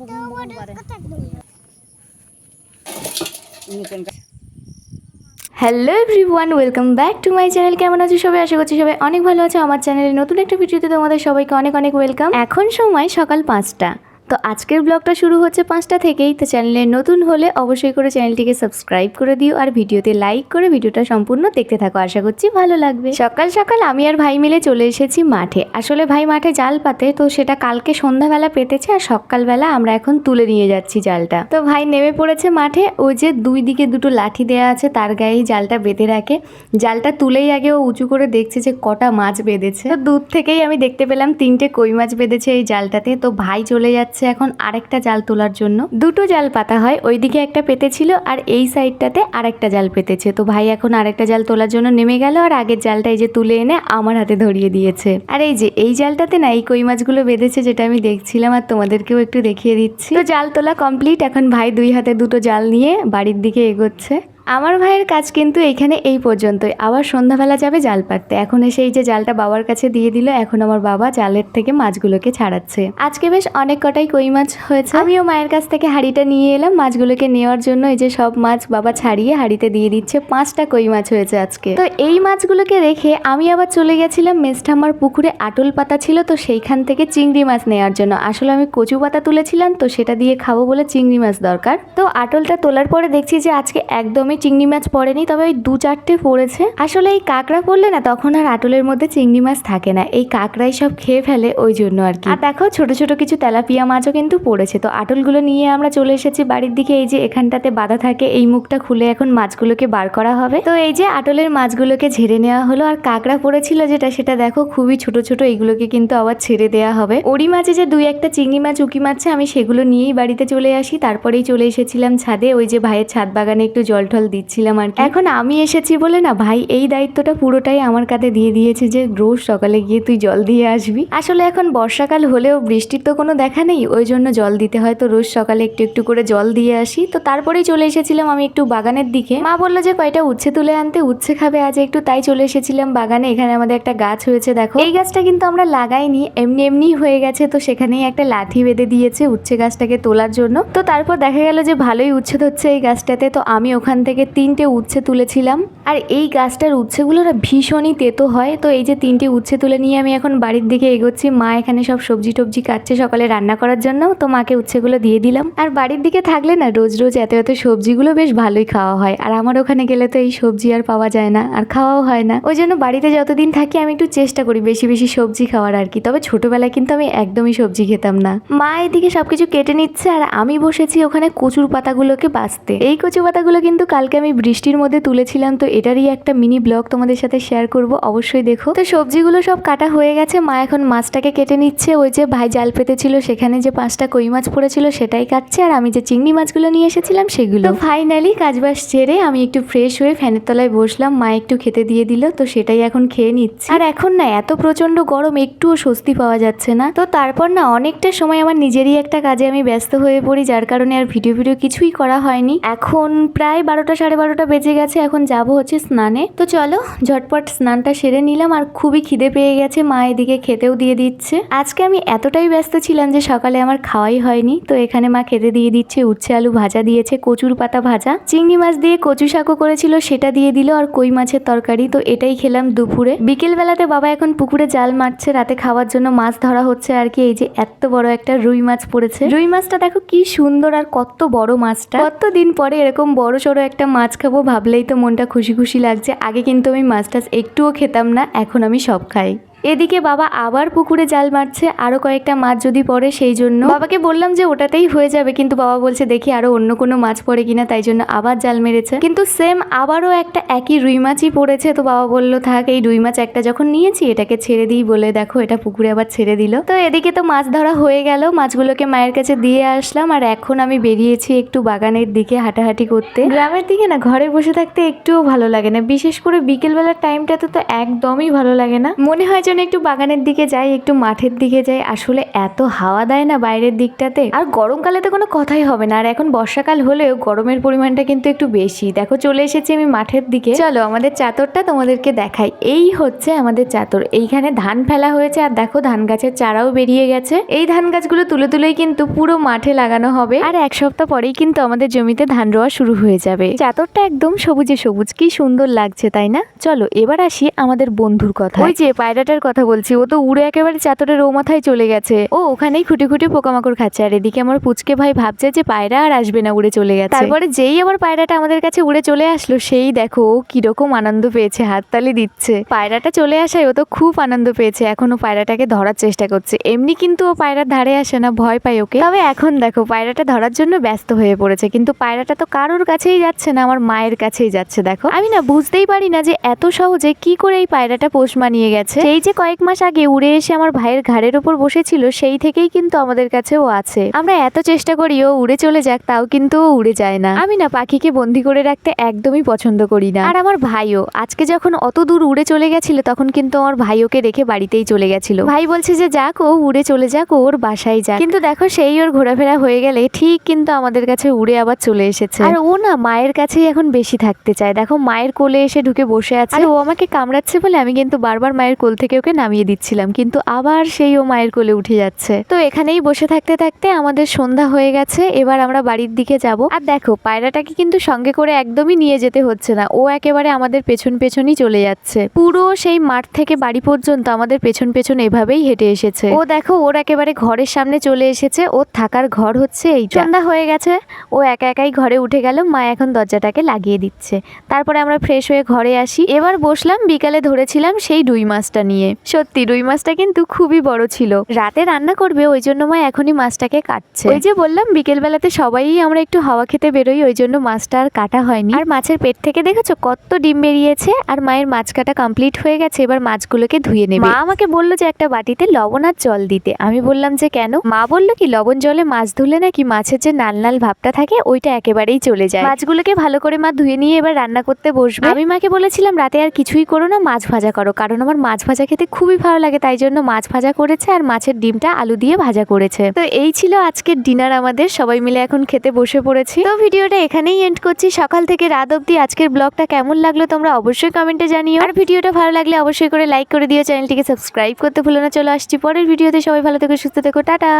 বকুম বকুম করে hello everyone welcome back to my channel কেমন আছো সবাই? আশা করছি সবাই অনেক ভালো আছে। আমার চ্যানেলে নতুন একটা ভিডিওতে তোমাদের সবাইকে অনেক অনেক ওয়েলকাম এখন সময় সকাল পাঁচটা। তো আজকের ব্লগটা শুরু হচ্ছে পাঁচটা থেকেই, তো চ্যানেলে নতুন হলে অবশ্যই করে চ্যানেলটিকে সাবস্ক্রাইব করে দিও আর ভিডিওতে লাইক করে ভিডিওটা সম্পূর্ণ দেখতে থাকো। আশা করছি ভালো লাগবে। সকাল সকাল আমি আর ভাই মিলে চলে এসেছি মাঠে। আসলে ভাই মাঠে জাল পাতে, তো সেটা কালকে সন্ধ্যাবেলা পেতেছে আর সকালবেলা আমরা এখন তুলে নিয়ে যাচ্ছি জালটা। তো ভাই নেমে পড়েছে মাঠে, ওই যে দুই দিকে দুটো লাঠি দেওয়া আছে, তার গায়েই জালটা বেঁধে রাখে। জালটা তুলেই আগে ও উঁচু করে দেখছে যে কটা মাছ বেঁধেছে। তো দূর থেকেই আমি দেখতে পেলাম তিনটে কই মাছ বেঁধেছে এই জালটাতে, তো ভাই চলে যাচ্ছে এখন আরেকটা জাল তোলার জন্য। দুটো জাল পাতা হয়, ওইদিকে একটা পেতেছিল আর এই সাইডটাতে আরেকটা জাল পেতেছে। তো ভাই এখন আরেকটা জাল তোলার জন্য নেমে গেল আর আগের জালটা এই যে তুলে এনে আমার হাতে ধরিয়ে দিয়েছে। আর এই যে এই জালটাতে না এই কই মাছগুলো বেঁধেছে যেটা আমি দেখছিলাম আর তোমাদেরকেও একটু দেখিয়ে দিচ্ছি। তো জাল তোলা কমপ্লিট এখন ভাই দুই হাতে দুটো জাল নিয়ে বাড়ির দিকে এগোচ্ছে। আমার ভাইয়ের কাজ কিন্তু এইখানে এই পর্যন্তই। আবার সন্ধ্যাবেলা যাবে জাল পাততে এখন এসে এই যে জালটা বাবার কাছে দিয়ে দিল, এখন আমার বাবা জালের থেকে মাছগুলোকে ছাড়াচ্ছে। আজকে বেশ অনেক কটাই কই মাছ হয়েছে। আমিও মায়ের কাছ থেকে হাঁড়িটা নিয়ে এলাম। মাছগুলোকে নেওয়ার জন্য এই যে সব মাছ বাবা ছাড়িয়ে হাঁড়িতে দিয়ে দিচ্ছে। পাঁচটা কই মাছ হয়েছে আজকে। তো এই মাছগুলোকে রেখে আমি আবার চলে গেছিলাম মেস্টামার পুকুরে আটল পাতা ছিল, তো সেইখান থেকে চিংড়ি মাছ নেওয়ার জন্য। আসলে আমি কচু পাতা তুলেছিলাম, তো সেটা দিয়ে খাব বলে চিংড়ি মাছ দরকার। তো আটলটা তোলার পরে দেখছি যে আজকে একদমই চিংড়ি মাছ পড়েনি, তবে ওই দু চারটে পড়েছে। আসলে এই কাঁকড়া পড়লে না তখন আর আটলের মধ্যে চিংড়ি মাছ থাকে না। এই কাঁকড়াই সব খেয়ে ফেলে ওই জন্য আর কি। আর দেখো, ছোট ছোট কিছু তেলাপিয়া মাছও কিন্তু পড়েছে। তো আটলগুলো নিয়ে আমরা চলে এসেছি বাড়ির দিকে। এই যে এখানটাতে বাঁধা থাকে, এই মুখটা খুলে এখন মাছগুলোকে বার করা হবে। তো এই যে আটলের মাছগুলোকে ঝেড়ে নেওয়া হলো। আর কাঁকড়া পড়েছিল যেটা, সেটা দেখো, খুবই ছোট ছোট এইগুলোকে কিন্তু আবার ছেড়ে দেওয়া হবে। ওরি মাছে যে দুই একটা চিংড়ি মাছ উকি মাছে আমি সেগুলো নিয়েই বাড়িতে চলে আসি। তারপরেই চলে এসেছিলাম ছাদে। ওই যে ভাইয়ের ছাদ বাগানে একটু জল টল দিচ্ছিলাম আর এখন আমি এসেছি বলে না, ভাই, এই দায়িত্বটা পুরোটাই আমার কাঁধে দিয়ে দিয়েছে যে, রোজ সকালে গিয়ে তুই জল দিয়ে আসবি। আসলে এখন বর্ষাকাল হলেও বৃষ্টির তো কোনো দেখা নেই, ওই জন্য জল দিতে হয়। তো রোজ সকালে একটু একটু করে জল দিয়ে আসি। তো তারপরেই চলে এসেছিলাম আমি একটু বাগানের দিকে। মা বলল যে, কয়টা উচ্ছে তুলে আনতে, উচ্ছে খাবে আজ একটু, তাই চলে এসেছিলাম বাগানে। এখানে আমাদের একটা গাছ হয়েছে, দেখো। এই গাছটা কিন্তু আমরা লাগাইনি, এমনি এমনি হয়ে গেছে। তো সেখানেই একটা লাঠি বেঁধে দিয়েছে উচ্ছে গাছটাকে তোলার জন্য। তো তারপর দেখা গেল যে, ভালোই উচ্ছে হচ্ছে এই গাছটাতে। তো আমি ওখান থেকে তিনটে উচ্ছে তুলেছিলাম। আর এই গাছটার উচ্ছেগুলো না ভীষণই তেতো হয়। তো এই যে তিনটে উচ্ছে তুলে নিয়ে আমি এখন বাড়ির দিকে এগোচ্ছি। মা এখানে সব সবজি টবজি কাটছে সকালে রান্না করার জন্য। তো মাকে উচ্ছেগুলো দিয়ে দিলাম। আর বাড়ির দিকে থাকলে না রোজ রোজ এত এত সবজিগুলো বেশ ভালোই খাওয়া হয়। আর আমার ওখানে গেলে তো এই সবজি আর পাওয়া যায় না। আর খাওয়াও হয় না। ওই জন্য বাড়িতে যতদিন থাকি আমি একটু চেষ্টা করি বেশি বেশি সবজি খাওয়ার আর কি। তবে ছোটবেলায় কিন্তু আমি একদমই সবজি খেতাম না। মা এদিকে সবকিছু কেটে নিচ্ছে। আর আমি বসেছি ওখানে কচুর পাতাগুলোকে বাঁচতে। এই কচু পাতাগুলো কিন্তু কালকে আমি বৃষ্টির মধ্যে তুলেছিলাম তো এটারই একটা মিনি ব্লগ তোমাদের সাথে শেয়ার করব অবশ্যই দেখো। তো সবজিগুলো সব কাটা হয়ে গেছে মা এখন মাছটাকে কেটে নিচ্ছে। ওই যে ভাই জাল পেতেছিল সেখানে যে পাঁচটা কই মাছ পড়েছিল সেটাই কাটছে আর আমি যে চিংড়ি মাছগুলো নিয়ে এসেছিলাম সেগুলো। ফাইনালি কাজবাজ ছেড়ে আমি একটু ফ্রেশ হয়ে ফ্যানের তলায় বসলাম মা একটু খেতে দিয়ে দিল তো সেটাই এখন খেয়ে নিচ্ছি। আর এখন না এত প্রচণ্ড গরম একটুও স্বস্তি পাওয়া যাচ্ছে না। তো তারপর না অনেকটা সময় আমার নিজেরই একটা কাজে আমি ব্যস্ত হয়ে পড়ি যার কারণে আর ভিডিও ভিডিও কিছুই করা হয়নি। এখন প্রায় বারোটা সাড়ে বারোটা বেজে গেছে, এখন যাব হচ্ছে স্নানে। তো চলো, ঝটপট স্নানটা সেরে নিলাম, আর খুবই খিদে পেয়ে গেছে, মা এদিকে খেতেও দিয়ে দিচ্ছে। আজকে আমি এতটাই ব্যস্ত ছিলাম যে সকালে আমার খাওয়াই হয়নি, তো এখানে মা খেতে দিয়ে দিচ্ছে, উচ্ছে আলু ভাজা দিয়েছে, কচুর পাতা ভাজা। চিংড়ি মাছ দিয়ে কচু শাকও করেছিল, সেটা দিয়ে দিল, আর কই মাছের তরকারি, তো এটাই খেলাম দুপুরে। বিকেল বেলাতে বাবা এখন পুকুরে জাল মারছে, রাতে খাওয়ার জন্য মাছ ধরা হচ্ছে আর কি, এই যে এত বড় একটা রুই মাছ পড়েছে। রুই মাছটা দেখো কি সুন্দর আর কত বড় মাছটা। কত দিন পরে এরকম বড় সড়ো একটা মাছ খাব ভাবলেই তো মনটা খুশি খুশি লাগছে। আগে কিন্তু আমি মাছ টাছ একটুও খেতাম না, এখন আমি সব খাই। এদিকে বাবা আবার পুকুরে জাল মারছে আরও কয়েকটা মাছ যদি পড়ে সেই জন্য। বাবাকে বললাম যে ওটাতেই হয়ে যাবে, কিন্তু বাবা বলছে, দেখি আরও অন্য কোনো মাছ পড়ে কিনা, তাই জন্য আবার জাল মেরেছে। কিন্তু সেম আবারও একটা একই রুই মাছই পড়েছে, তো বাবা বলল, থাক, এই রুই মাছ একটা যখন নিয়েছি, এটাকে ছেড়ে দিই বলে, দেখো, এটা পুকুরে আবার ছেড়ে দিল। তো এদিকে তো মাছ ধরা হয়ে গেল, মাছগুলোকে মায়ের কাছে দিয়ে আসলাম, আর এখন আমি বেরিয়েছি একটু বাগানের দিকে হাঁটাহাঁটি করতে। গ্রামের দিকে না, ঘরে বসে থাকতে একটুও ভালো লাগে না, বিশেষ করে বিকেলবেলার টাইমটাতে তো একদমই ভালো লাগে না। মনে হয় যেন জন্য একটু বাগানের দিকে যাই, একটু মাঠের দিকে যাই। আসলে এত হাওয়া দেয় না বাইরের দিকটাতে। আর গরমকালে তো কোনো কথাই হবে না। আর এখন বর্ষাকাল হলেও গরমের পরিমাণটা কিন্তু একটু বেশি। দেখো, চলে এসেছি আমি মাঠের দিকে। চলো, আমাদের চাতরটা তোমাদেরকে দেখাই। এই হচ্ছে আমাদের চাতর। এইখানে ধান ফেলা হয়েছে। আর দেখো, ধান গাছের চারাও বেরিয়ে গেছে। এই ধান গাছগুলো তুলে তুলেই কিন্তু পুরো মাঠে লাগানো হবে। আর এক সপ্তাহ পরেই কিন্তু আমাদের জমিতে ধান রোয়া শুরু হয়ে যাবে। চাতরটা একদম সবুজে সবুজ। কি সুন্দর লাগছে, তাই না? চলো, এবার আসি আমাদের বন্ধুর কথা ওই যে পায়রাটার কথা বলছি, ও তো উড়ে একেবারে চাদরের ও মাথায় চলে গেছে। ও ওখানেই খুঁটে খুঁটে পোকামাকড় খাচ্ছে, আর এদিকে আমার পুচকে ভাই ভাবছে যে পায়রা আর আসবে না উড়ে চলে গেছে। তারপরে যেই আবার পায়রাটা আমাদের কাছে উড়ে চলে আসলো, সেই দেখো ও কীরকম আনন্দ পেয়েছে, হাততালি দিচ্ছে। পায়রাটা চলে আসায় ও তো খুব আনন্দ পেয়েছে, এখনও পায়রাটাকে ধরার চেষ্টা করছে। এমনি কিন্তু ও পায়রার ধারে আসে না, ভয় পায় ওকে। তবে এখন দেখো, পায়রাটা ধরার জন্য ব্যস্ত হয়ে পড়েছে, কিন্তু পায়রাটা তো কারোর কাছেই যাচ্ছে না, আমার মায়ের কাছেই যাচ্ছে, দেখো। আমি না বুঝতেই পারি না যে এত সহজে কি করে এই পায়রাটা পোষ মানিয়ে গেছে। সেই যে কয়েক মাস আগে উড়ে এসে আমার ভাইয়ের ঘাড়ের উপর বসেছিল, সেই থেকেই কিন্তু আমাদের কাছে ও আছে। আমরা এত চেষ্টা করি, ও উড়ে চলে যাক, তাও কিন্তু ও উড়ে যায় না। আমি না পাখিকে বন্দি করে রাখতে একদমই পছন্দ করি না। আর আমার ভাইও, আজকে যখন অত দূর উড়ে চলে গেছিল, তখন কিন্তু আমার ভাই ওকে রেখে বাড়িতেই চলে গেছিল। ভাই বলছে যে, যাক, ও উড়ে চলে যাক ওর বাসায় যাক। কিন্তু দেখো, সেই ওর ঘোরাফেরা হয়ে গেলে ঠিক কিন্তু আমাদের কাছে উড়ে আবার চলে এসেছে। আর ও না মায়ের কাছেই এখন বেশি থাকতে চায়। দেখো, মায়ের কোলে এসে ঢুকে বসে আছে। ও আমাকে কামড়াচ্ছে বলে আমি কিন্তু বারবার মায়ের কোল থেকে ওকে ওকে নামিয়ে দিচ্ছিলাম, কিন্তু আবার সেই ও মায়ের কোলে উঠে যাচ্ছে। তো এখানেই বসে থাকতে থাকতে আমাদের সন্ধ্যা হয়ে গেছে, এবার আমরা বাড়ির দিকে যাব। আর দেখো, পায়রাটাকে কিন্তু সঙ্গে করে একদমই নিয়ে যেতে হচ্ছে না, ও একেবারে আমাদের পেছন পেছনই চলে যাচ্ছে। পুরো সেই মাঠ থেকে বাড়ি পর্যন্ত আমাদের পেছন পেছন এভাবেই হেঁটে এসেছে। ও দেখো, ওর একেবারে ঘরের সামনে চলে এসেছে ওর থাকার ঘর হচ্ছে এই সন্ধ্যা হয়ে গেছে, ও একা একাই ঘরে উঠে গেল, মা এখন দরজাটাকে লাগিয়ে দিচ্ছে। তারপরে আমরা ফ্রেশ হয়ে ঘরে আসি। এবার বসলাম, বিকালে ধরেছিলাম সেই রুই মাছটা নিয়ে। সত্যি, রুই মাছটা কিন্তু খুবই বড় ছিল। রাতে রান্না করবে, ওই জন্য মা এখনই মাছটাকে কাটছে। ওই যে বললাম বিকেল বেলাতে সবাই আমরা একটু হাওয়া খেতে বেরোই, ওই জন্য মাছটা আর কাটা হয়নি। আর মাছের পেট থেকে দেখেছ কত ডিম বেরিয়েছে? আর মায়ের মাছ কাটা কমপ্লিট হয়ে গেছে, এবার মাছগুলোকে ধুয়ে নেবে। মা আমাকে বলল যে একটা বাটিতে লবণ আর জল দিতে। আমি বললাম যে কেন? মা বলল কি, লবণ জলে মাছ ধুলে নাকি মাছের যে নাল নাল ভাবটা থাকে, ওইটা একেবারেই চলে যায়। মাছগুলোকে ভালো করে মা ধুয়ে নিয়ে এবার রান্না করতে বসবে। আমি মাকে বলেছিলাম, রাতে আর কিছুই করো না, মাছ ভাজা করো। কারণ আমার মাছ ভাজা খেতে খুবই ভালো লাগে, তাই জন্য মাছ ভাজা করেছে আর মাছের ডিমটা আলু দিয়ে ভাজা করেছে। তো এই ছিল আজকের ডিনার আমাদের, সবাই মিলে এখন খেতে বসে পড়েছি। তো ভিডিওটা এখানেই এন্ড করছি, সকাল থেকে রাত অব্দি আজকের ব্লগটা কেমন লাগল তোমরা অবশ্যই কমেন্টে জানিও। আর ভিডিওটা ভালো লাগলে অবশ্যই করে লাইক করে দিও, চ্যানেলটিকে সাবস্ক্রাইব করতে ভুলো না, চলো আসছি পরের ভিডিওতে, সবাই ভালো থেকো, সুস্থ থেকো, টাটা!